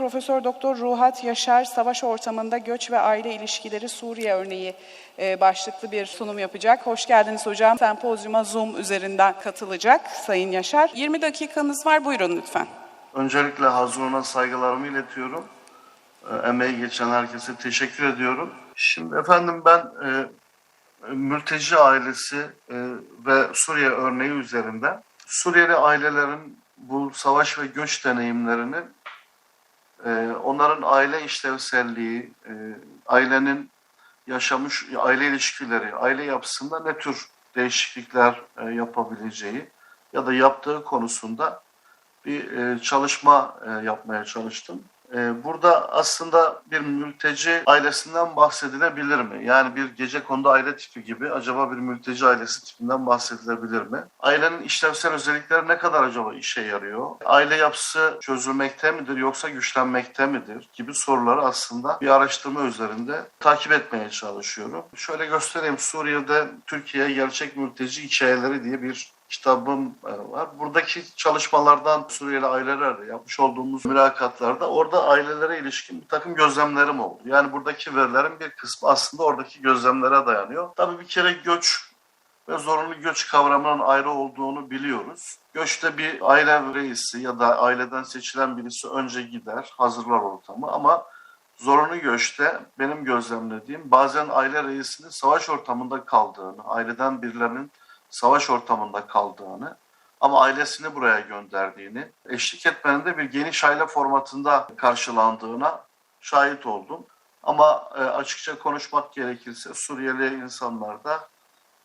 Profesör Doktor Ruhat Yaşar savaş ortamında göç ve aile ilişkileri Suriye örneği e, başlıklı bir sunum yapacak. Hoş geldiniz hocam. Sempozyuma Zoom üzerinden katılacak Sayın Yaşar. 20 dakikanız var. Buyurun lütfen. Öncelikle Hazun'a saygılarımı iletiyorum. E, emeği geçen herkese teşekkür ediyorum. Şimdi efendim ben e, mülteci ailesi e, ve Suriye örneği üzerinden Suriyeli ailelerin bu savaş ve göç deneyimlerini e, onların aile işlevselliği, e, ailenin yaşamış aile ilişkileri, aile yapısında ne tür değişiklikler e, yapabileceği ya da yaptığı konusunda bir e, çalışma yapmaya çalıştım. E, burada aslında bir mülteci ailesinden bahsedilebilir mi? Yani bir gece kondu aile tipi gibi acaba bir mülteci ailesi tipinden bahsedilebilir mi? Ailenin işlevsel özellikleri ne kadar acaba işe yarıyor? Aile yapısı çözülmekte midir yoksa güçlenmekte midir? Gibi soruları aslında bir araştırma üzerinde takip etmeye çalışıyorum. Şöyle göstereyim Suriye'de Türkiye gerçek mülteci hikayeleri diye bir kitabım e, var. Buradaki çalışmalardan Suriyeli ailelerle yapmış olduğumuz mülakatlarda orada ailelere ilişkin bir takım gözlemlerim oldu. Yani buradaki verilerin bir kısmı aslında oradaki gözlemlere dayanıyor. Tabii bir kere göç ve zorunlu göç kavramının ayrı olduğunu biliyoruz. Göçte bir aile reisi ya da aileden seçilen birisi önce gider, hazırlar ortamı ama zorunlu göçte benim gözlemlediğim bazen aile reisinin savaş ortamında kaldığını, aileden birilerinin savaş ortamında kaldığını ama ailesini buraya gönderdiğini, eşlik etmenin de bir geniş aile formatında karşılandığına şahit oldum. Ama e, açıkça konuşmak gerekirse Suriyeli insanlar da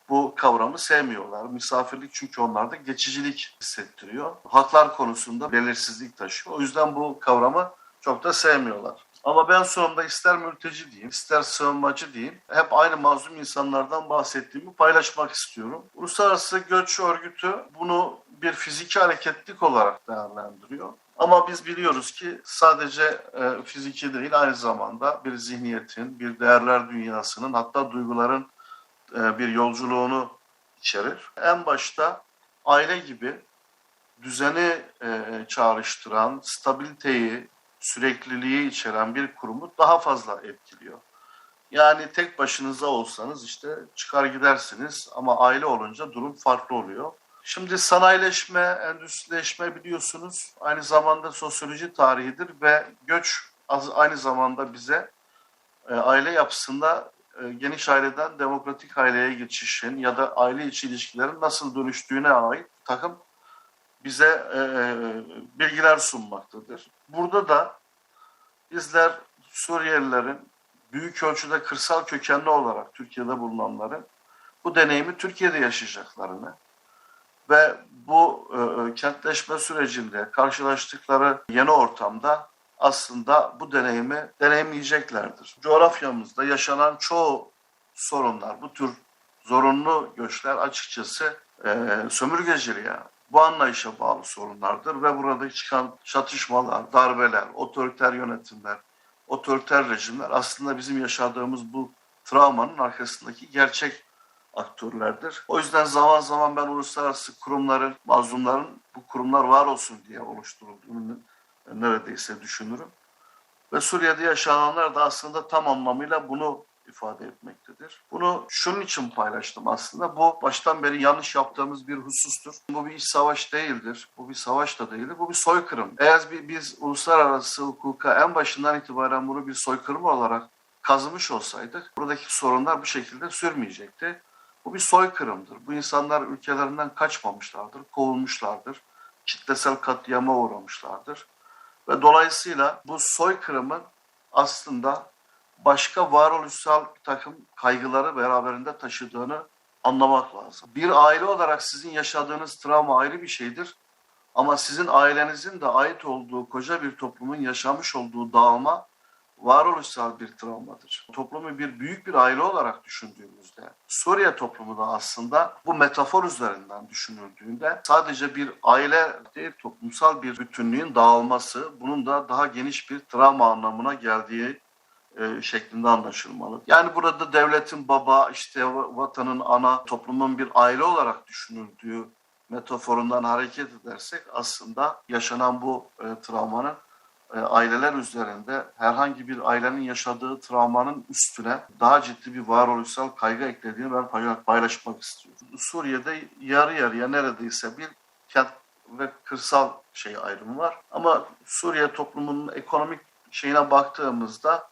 bu kavramı sevmiyorlar. Misafirlik çünkü onlarda geçicilik hissettiriyor. Haklar konusunda belirsizlik taşıyor. O yüzden bu kavramı çok da sevmiyorlar. Ama ben sonunda ister mülteci diyeyim, ister sığınmacı diyeyim, hep aynı mazlum insanlardan bahsettiğimi paylaşmak istiyorum. Uluslararası Göç Örgütü bunu bir fiziki hareketlik olarak değerlendiriyor. Ama biz biliyoruz ki sadece e, fiziki değil aynı zamanda bir zihniyetin, bir değerler dünyasının hatta duyguların e, bir yolculuğunu içerir. En başta aile gibi düzeni e, çağrıştıran, stabiliteyi, sürekliliği içeren bir kurumu daha fazla etkiliyor. Yani tek başınıza olsanız işte çıkar gidersiniz ama aile olunca durum farklı oluyor. Şimdi sanayileşme, endüstrileşme biliyorsunuz aynı zamanda sosyoloji tarihidir ve göç aynı zamanda bize e, aile yapısında e, geniş aileden demokratik aileye geçişin ya da aile içi ilişkilerin nasıl dönüştüğüne ait takım bize e, bilgiler sunmaktadır. Burada da bizler Suriyelilerin büyük ölçüde kırsal kökenli olarak Türkiye'de bulunanların bu deneyimi Türkiye'de yaşayacaklarını ve bu e, kentleşme sürecinde karşılaştıkları yeni ortamda aslında bu deneyimi deneyimleyeceklerdir. Coğrafyamızda yaşanan çoğu sorunlar, bu tür zorunlu göçler açıkçası e, sömürgeciliğe, bu anlayışa bağlı sorunlardır ve burada çıkan çatışmalar, darbeler, otoriter yönetimler, otoriter rejimler aslında bizim yaşadığımız bu travmanın arkasındaki gerçek aktörlerdir. O yüzden zaman zaman ben uluslararası kurumların, mazlumların bu kurumlar var olsun diye oluşturulduğunu neredeyse düşünürüm. Ve Suriye'de yaşananlar da aslında tam anlamıyla bunu ifade etmektedir. Bunu şunun için paylaştım aslında. Bu baştan beri yanlış yaptığımız bir husustur. Bu bir iç savaş değildir. Bu bir savaş da değildir. Bu bir soykırım. Eğer biz uluslararası hukuka en başından itibaren bunu bir soykırım olarak kazımış olsaydık buradaki sorunlar bu şekilde sürmeyecekti. Bu bir soykırımdır. Bu insanlar ülkelerinden kaçmamışlardır, kovulmuşlardır, kitlesel katliama uğramışlardır. Ve dolayısıyla bu soykırımın aslında başka varoluşsal bir takım kaygıları beraberinde taşıdığını anlamak lazım. Bir aile olarak sizin yaşadığınız travma ayrı bir şeydir. Ama sizin ailenizin de ait olduğu koca bir toplumun yaşamış olduğu dağılma varoluşsal bir travmadır. Toplumu bir büyük bir aile olarak düşündüğümüzde Suriye toplumu da aslında bu metafor üzerinden düşünüldüğünde sadece bir aile değil toplumsal bir bütünlüğün dağılması bunun da daha geniş bir travma anlamına geldiği e, şeklinde anlaşılmalı. Yani burada devletin baba, işte vatanın ana, toplumun bir aile olarak düşünüldüğü metaforundan hareket edersek aslında yaşanan bu e, travmanın e, aileler üzerinde herhangi bir ailenin yaşadığı travmanın üstüne daha ciddi bir varoluşsal kaygı eklediğini ben payla- paylaşmak istiyorum. Suriye'de yarı yarıya neredeyse bir kent ve kırsal şey ayrımı var. Ama Suriye toplumunun ekonomik şeyine baktığımızda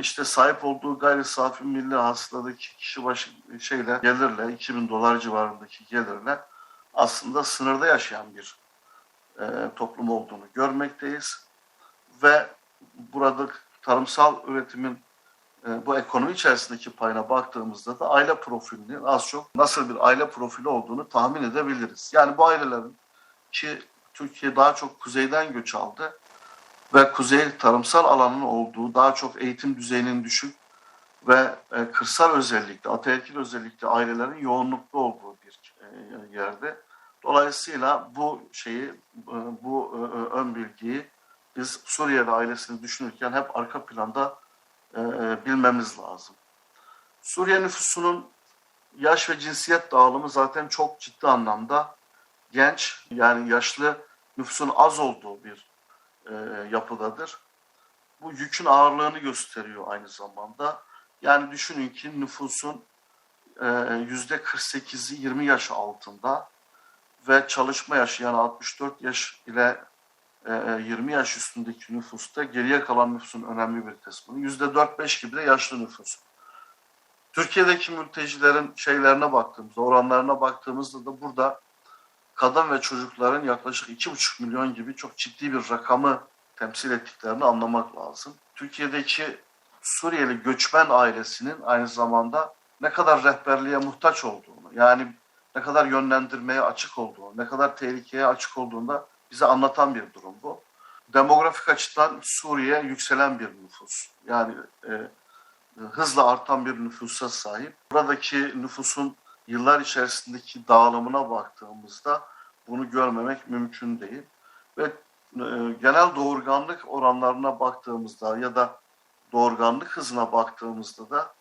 işte sahip olduğu gayri safi milli hasıladaki kişi başı şeyle gelirle 2000 dolar civarındaki gelirle aslında sınırda yaşayan bir e, toplum olduğunu görmekteyiz. Ve burada tarımsal üretimin e, bu ekonomi içerisindeki payına baktığımızda da aile profilinin az çok nasıl bir aile profili olduğunu tahmin edebiliriz. Yani bu ailelerin ki Türkiye daha çok kuzeyden göç aldı ve kuzey tarımsal alanın olduğu daha çok eğitim düzeyinin düşük ve e, kırsal özellikle, ataerkil özellikle ailelerin yoğunlukta olduğu bir e, yerde. Dolayısıyla bu şeyi, e, bu ön bilgiyi biz Suriyeli ailesini düşünürken hep arka planda bilmemiz lazım. Suriye nüfusunun yaş ve cinsiyet dağılımı zaten çok ciddi anlamda genç yani yaşlı nüfusun az olduğu bir e, yapıdadır. Bu yükün ağırlığını gösteriyor aynı zamanda. Yani düşünün ki nüfusun e, yüzde 48'i 20 yaş altında ve çalışma yaşı yani 64 yaş ile e, 20 yaş üstündeki nüfusta geriye kalan nüfusun önemli bir kısmını yüzde 4-5 gibi de yaşlı nüfus. Türkiye'deki mültecilerin şeylerine baktığımızda, oranlarına baktığımızda da burada kadın ve çocukların yaklaşık 2,5 milyon gibi çok ciddi bir rakamı temsil ettiklerini anlamak lazım. Türkiye'deki Suriyeli göçmen ailesinin aynı zamanda ne kadar rehberliğe muhtaç olduğunu, yani ne kadar yönlendirmeye açık olduğunu, ne kadar tehlikeye açık olduğunu da bize anlatan bir durum bu. Demografik açıdan Suriye yükselen bir nüfus. Yani e, hızla artan bir nüfusa sahip. Buradaki nüfusun yıllar içerisindeki dağılımına baktığımızda bunu görmemek mümkün değil. Ve e, genel doğurganlık oranlarına baktığımızda ya da doğurganlık hızına baktığımızda da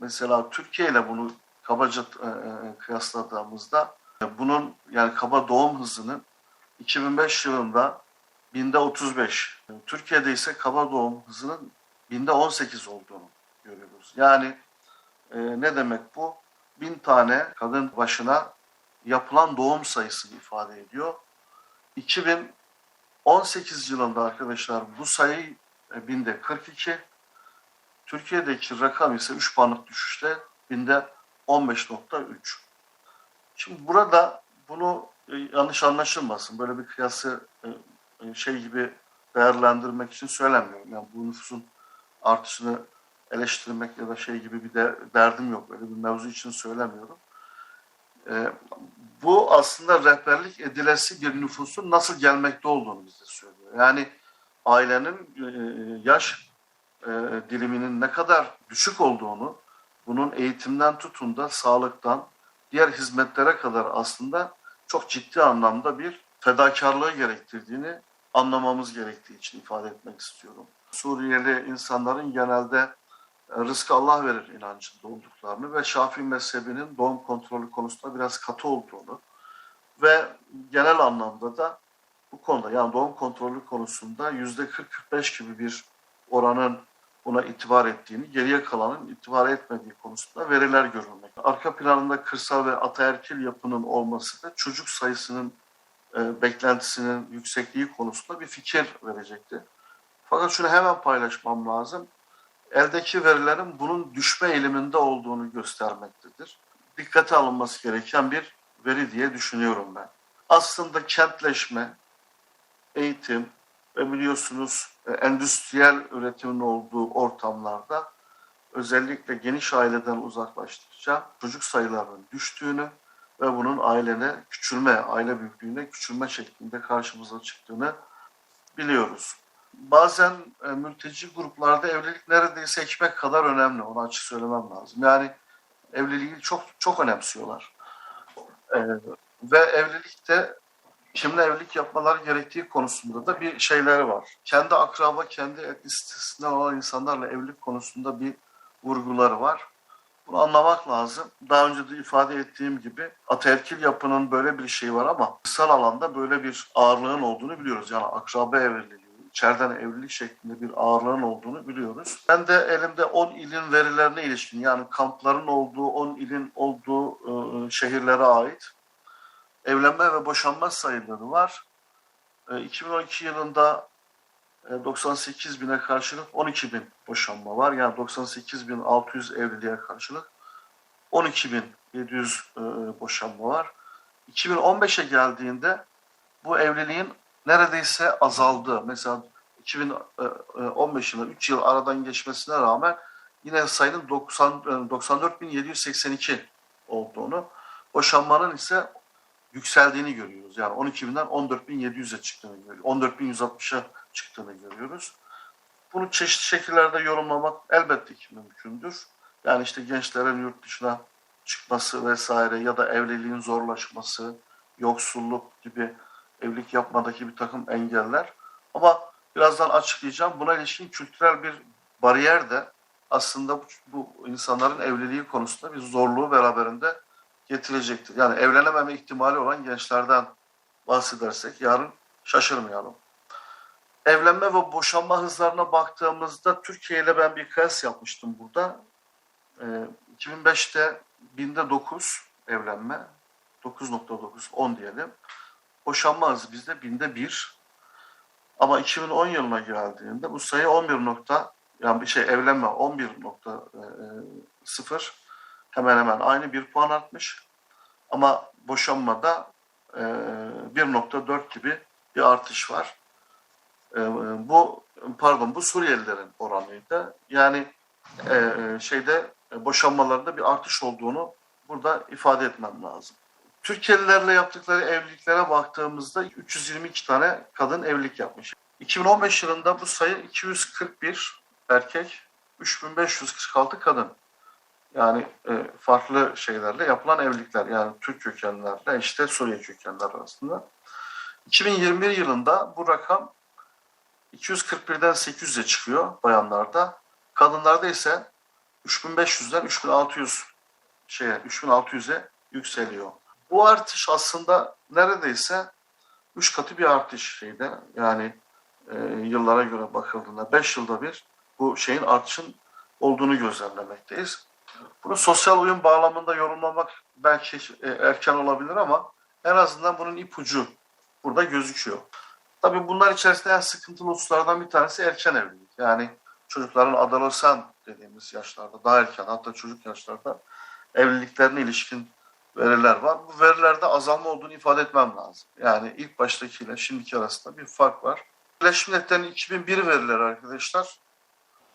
mesela Türkiye ile bunu kabaca e, e, kıyasladığımızda e, bunun yani kaba doğum hızının 2005 yılında binde 35, e, Türkiye'de ise kaba doğum hızının binde 18 olduğunu görüyoruz. Yani e, ne demek bu? Bin tane kadın başına yapılan doğum sayısını ifade ediyor. 2018 yılında arkadaşlar bu sayı e, binde 42, Türkiye'deki rakam ise 3 puanlık düşüşte binde 15.3. Şimdi burada bunu e, yanlış anlaşılmasın. Böyle bir kıyası e, şey gibi değerlendirmek için söylemiyorum. Yani bu nüfusun artışını eleştirmek ya da şey gibi bir de derdim yok. Böyle bir mevzu için söylemiyorum. E, bu aslında rehberlik edilesi bir nüfusun nasıl gelmekte olduğunu bize söylüyor. Yani ailenin e, yaş e, diliminin ne kadar düşük olduğunu, bunun eğitimden tutun da sağlıktan diğer hizmetlere kadar aslında çok ciddi anlamda bir fedakarlığı gerektirdiğini anlamamız gerektiği için ifade etmek istiyorum. Suriyeli insanların genelde e, rızkı Allah verir inancında olduklarını ve Şafii mezhebinin doğum kontrolü konusunda biraz katı olduğunu ve genel anlamda da bu konuda yani doğum kontrolü konusunda yüzde 40-45 gibi bir oranın buna itibar ettiğini, geriye kalanın itibar etmediği konusunda veriler görülmekte. Arka planında kırsal ve ataerkil yapının olması da çocuk sayısının e, beklentisinin yüksekliği konusunda bir fikir verecekti. Fakat şunu hemen paylaşmam lazım. Eldeki verilerin bunun düşme eğiliminde olduğunu göstermektedir. Dikkate alınması gereken bir veri diye düşünüyorum ben. Aslında kentleşme, eğitim ve biliyorsunuz e, endüstriyel üretimin olduğu ortamlarda özellikle geniş aileden uzaklaştıkça çocuk sayılarının düştüğünü ve bunun ailene küçülme, aile büyüklüğüne küçülme şeklinde karşımıza çıktığını biliyoruz. Bazen e, mülteci gruplarda evlilik neredeyse ekmek kadar önemli. Onu açık söylemem lazım. Yani evliliği çok çok önemsiyorlar. E, ve evlilikte kimle evlilik yapmaları gerektiği konusunda da bir şeyleri var. Kendi akraba, kendi etnisitesinden olan insanlarla evlilik konusunda bir vurguları var. Bunu anlamak lazım. Daha önce de ifade ettiğim gibi ataerkil yapının böyle bir şeyi var ama kırsal alanda böyle bir ağırlığın olduğunu biliyoruz. Yani akraba evliliği, içeriden evlilik şeklinde bir ağırlığın olduğunu biliyoruz. Ben de elimde 10 ilin verilerine ilişkin yani kampların olduğu 10 ilin olduğu e, şehirlere ait evlenme ve boşanma sayıları var. E, 2012 yılında e, 98 bine karşılık 12 bin boşanma var. Yani 98 bin 600 evliliğe karşılık 12 bin 700 e, boşanma var. 2015'e geldiğinde bu evliliğin neredeyse azaldığı. Mesela 2015 yılı 3 yıl aradan geçmesine rağmen yine sayının 90, 94.782 olduğunu, boşanmanın ise yükseldiğini görüyoruz. Yani 12.000'den 14.700'e çıktığını görüyoruz. 14.160'a çıktığını görüyoruz. Bunu çeşitli şekillerde yorumlamak elbette ki mümkündür. Yani işte gençlerin yurt dışına çıkması vesaire ya da evliliğin zorlaşması, yoksulluk gibi evlilik yapmadaki bir takım engeller. Ama birazdan açıklayacağım. Buna ilişkin kültürel bir bariyer de aslında bu, bu insanların evliliği konusunda bir zorluğu beraberinde getirecektir. Yani evlenememe ihtimali olan gençlerden bahsedersek yarın şaşırmayalım. Evlenme ve boşanma hızlarına baktığımızda Türkiye ile ben bir kıyas yapmıştım burada. Ee, 2005'te binde 9 evlenme, 9.9, 10 diyelim. Boşanma hızı bizde binde 1. Ama 2010 yılına geldiğinde bu sayı 11 nokta, yani bir şey evlenme 11.0 hemen hemen aynı bir puan artmış. Ama boşanmada e, 1.4 gibi bir artış var. E, bu pardon bu Suriyelilerin oranıydı. Yani e, şeyde e, boşanmalarında bir artış olduğunu burada ifade etmem lazım. Türkiye'lilerle yaptıkları evliliklere baktığımızda 322 tane kadın evlilik yapmış. 2015 yılında bu sayı 241 erkek, 3546 kadın. Yani e, farklı şeylerle yapılan evlilikler yani Türk kökenlerle işte Suriye kökenler arasında. 2021 yılında bu rakam 241'den 800'e çıkıyor bayanlarda. Kadınlarda ise 3500'den 3600 şeye 3600'e yükseliyor. Bu artış aslında neredeyse 3 katı bir artış şeyde. Yani e, yıllara göre bakıldığında 5 yılda bir bu şeyin artışın olduğunu gözlemlemekteyiz. Bunu sosyal uyum bağlamında yorumlamak belki e, erken olabilir ama en azından bunun ipucu burada gözüküyor. Tabii bunlar içerisinde en sıkıntılı hususlardan bir tanesi erken evlilik. Yani çocukların adolesan dediğimiz yaşlarda, daha erken hatta çocuk yaşlarda evliliklerine ilişkin veriler var. Bu verilerde azalma olduğunu ifade etmem lazım. Yani ilk baştakiyle şimdiki arasında bir fark var. Birleşmiş Milletler'in 2001 verileri arkadaşlar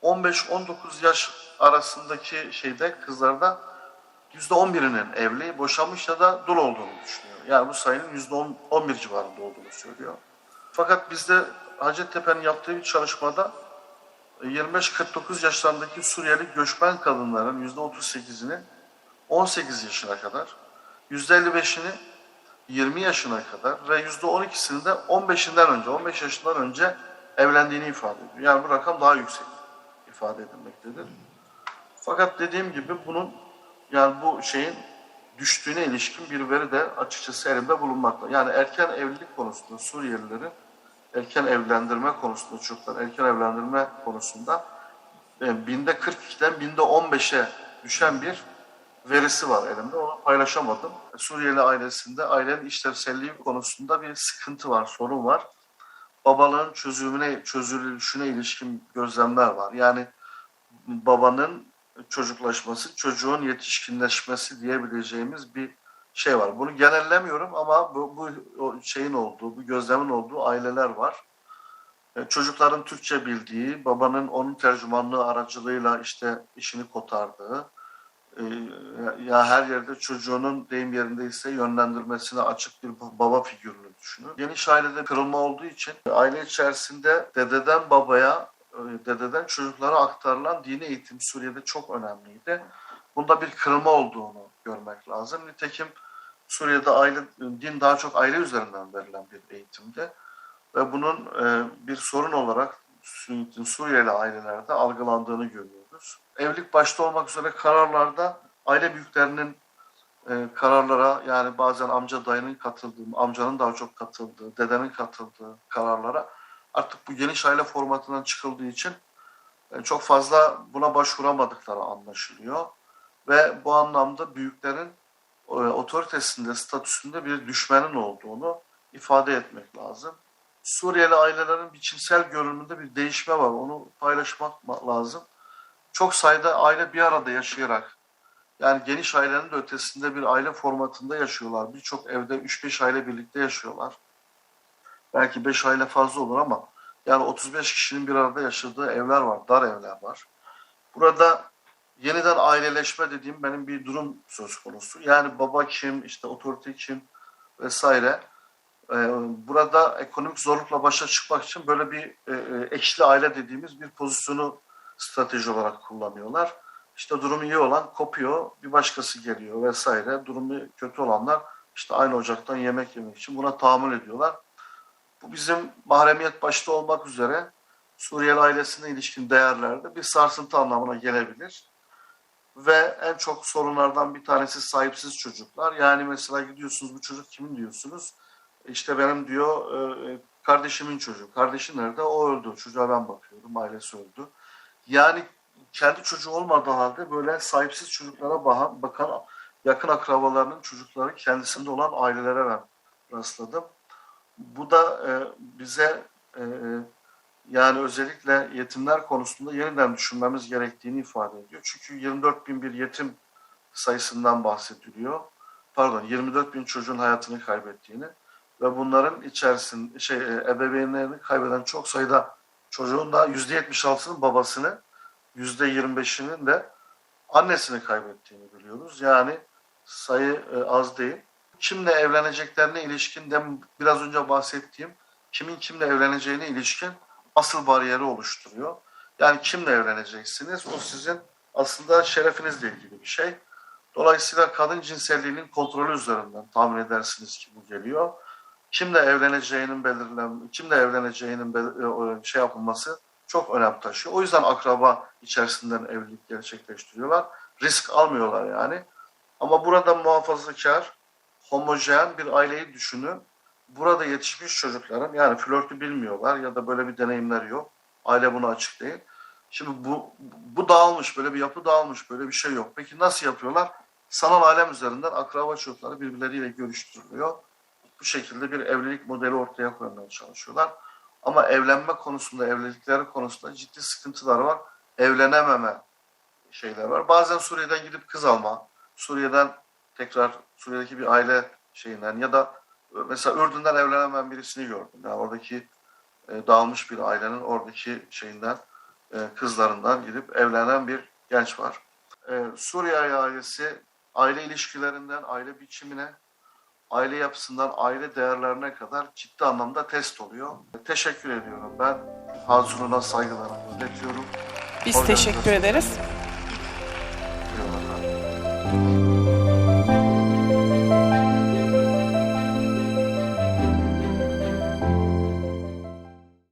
15-19 yaş arasındaki şeyde kızlarda %11'inin evli, boşanmış ya da dul olduğunu düşünüyor. Yani bu sayının %11 civarında olduğunu söylüyor. Fakat bizde Hacettepe'nin yaptığı bir çalışmada 25-49 yaşlarındaki Suriyeli göçmen kadınların %38'inin 18 yaşına kadar, %55'ini 20 yaşına kadar ve %12'sini de 15'inden önce, 15 yaşından önce evlendiğini ifade ediyor. Yani bu rakam daha yüksek ifade edilmektedir. Fakat dediğim gibi bunun yani bu şeyin düştüğüne ilişkin bir veri de açıkçası elimde bulunmakta. Yani erken evlilik konusunda Suriyelilerin erken evlendirme konusunda çocuklar erken evlendirme konusunda e, binde 42'den binde 15'e düşen bir verisi var elimde. Onu paylaşamadım. Suriyeli ailesinde ailenin işlevselliği konusunda bir sıkıntı var, sorun var. Babalığın çözümüne, çözülüşüne ilişkin gözlemler var. Yani babanın çocuklaşması, çocuğun yetişkinleşmesi diyebileceğimiz bir şey var. Bunu genellemiyorum ama bu, bu şeyin olduğu, bu gözlemin olduğu aileler var. E, çocukların Türkçe bildiği, babanın onun tercümanlığı aracılığıyla işte işini kotardığı, ya her yerde çocuğunun deyim yerindeyse yönlendirmesine açık bir baba figürünü düşünün. Geniş ailede kırılma olduğu için aile içerisinde dededen babaya, e, dededen çocuklara aktarılan dini eğitim Suriye'de çok önemliydi. Bunda bir kırılma olduğunu görmek lazım. Nitekim Suriye'de aile, din daha çok aile üzerinden verilen bir eğitimde ve bunun e, bir sorun olarak Suriyeli ailelerde algılandığını görüyoruz. Evlilik başta olmak üzere kararlarda aile büyüklerinin e, kararlara yani bazen amca dayının katıldığı, amcanın daha çok katıldığı, dedenin katıldığı kararlara artık bu geniş aile formatından çıkıldığı için e, çok fazla buna başvuramadıkları anlaşılıyor. Ve bu anlamda büyüklerin e, otoritesinde, statüsünde bir düşmenin olduğunu ifade etmek lazım. Suriyeli ailelerin biçimsel görünümünde bir değişme var. Onu paylaşmak ma- lazım. Çok sayıda aile bir arada yaşayarak yani geniş ailenin de ötesinde bir aile formatında yaşıyorlar. Birçok evde 3-5 aile birlikte yaşıyorlar. Belki 5 aile fazla olur ama yani 35 kişinin bir arada yaşadığı evler var, dar evler var. Burada yeniden aileleşme dediğim benim bir durum söz konusu. Yani baba kim, işte otorite kim vesaire. Ee, burada ekonomik zorlukla başa çıkmak için böyle bir e, e, aile dediğimiz bir pozisyonu strateji olarak kullanıyorlar. İşte durumu iyi olan kopuyor, bir başkası geliyor vesaire. Durumu kötü olanlar işte aynı ocaktan yemek yemek için buna tahammül ediyorlar. Bu bizim mahremiyet başta olmak üzere Suriyeli ailesine ilişkin değerlerde bir sarsıntı anlamına gelebilir. Ve en çok sorunlardan bir tanesi sahipsiz çocuklar. Yani mesela gidiyorsunuz bu çocuk kimin diyorsunuz. İşte benim diyor e, kardeşimin çocuğu. Kardeşi nerede? O öldü. Çocuğa ben bakıyorum. Ailesi öldü. Yani kendi çocuğu olmadığı halde böyle sahipsiz çocuklara bakan, bakan yakın akrabalarının çocukları kendisinde olan ailelere ben rastladım. Bu da e, bize e, yani özellikle yetimler konusunda yeniden düşünmemiz gerektiğini ifade ediyor. Çünkü 24 bin bir yetim sayısından bahsediliyor. Pardon 24 bin çocuğun hayatını kaybettiğini ve bunların içerisinde şey e, ebeveynlerini kaybeden çok sayıda çocuğun da %76'sının babasını %25'inin de annesini kaybettiğini biliyoruz. Yani sayı e, az değil. Kimle evleneceklerine ilişkin de biraz önce bahsettiğim kimin kimle evleneceğine ilişkin asıl bariyeri oluşturuyor. Yani kimle evleneceksiniz o sizin aslında şerefinizle ilgili bir şey. Dolayısıyla kadın cinselliğinin kontrolü üzerinden tahmin edersiniz ki bu geliyor. Kimle evleneceğinin belirlen, kimle evleneceğinin e, şey yapılması çok önem taşıyor. O yüzden akraba içerisinden evlilik gerçekleştiriyorlar. Risk almıyorlar yani. Ama burada muhafazakar, homojen bir aileyi düşünün. Burada yetişmiş çocukların yani flörtü bilmiyorlar ya da böyle bir deneyimleri yok. Aile buna açık değil. Şimdi bu, bu dağılmış, böyle bir yapı dağılmış, böyle bir şey yok. Peki nasıl yapıyorlar? Sanal alem üzerinden akraba çocukları birbirleriyle görüştürülüyor. Bu şekilde bir evlilik modeli ortaya koymaya çalışıyorlar. Ama evlenme konusunda, evlilikleri konusunda ciddi sıkıntılar var. Evlenememe şeyler var. Bazen Suriye'den gidip kız alma, Suriye'den tekrar Suriye'deki bir aile şeyinden ya da mesela Ürdün'den evlenemeyen birisini gördüm. Yani oradaki e, dağılmış bir ailenin oradaki şeyinden e, kızlarından gidip evlenen bir genç var. E, Suriye ailesi aile ilişkilerinden aile biçimine, aile yapısından aile değerlerine kadar ciddi anlamda test oluyor. Teşekkür ediyorum. Ben Hazununa saygılarımı iletiyorum. Biz teşekkür ederiz.